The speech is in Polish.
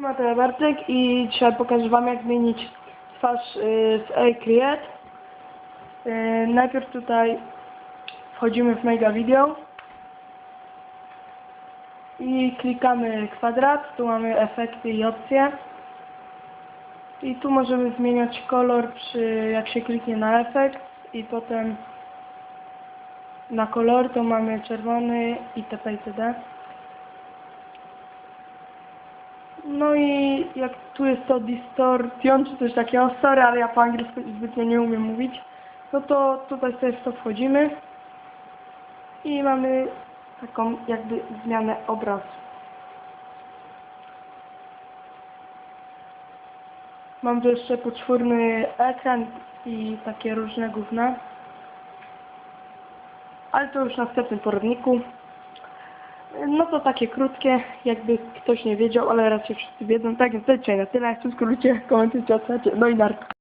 Mateusz Bartek i dzisiaj pokażę Wam jak zmienić twarz y, z iCreate. Y, Najpierw tutaj wchodzimy w Mega Video i klikamy kwadrat, tu mamy efekty i opcje i tu możemy zmieniać kolor przy, jak się kliknie na efekt i potem na kolor to mamy czerwony itp. itd. No i jak tu jest to distortion, czy coś takiego, sorry, ale ja po angielsku zbytnio nie umiem mówić, no to tutaj sobie w to wchodzimy i mamy taką jakby zmianę obrazu. Mam tu jeszcze poczwórny ekran i takie różne gówna. Ale to już w następnym poradniku. No to takie krótkie, jakby ktoś nie wiedział, ale raczej wszyscy wiedzą. Tak więc to na tyle. Subskrybujcie, komentujcie, oceniajcie. No i narko.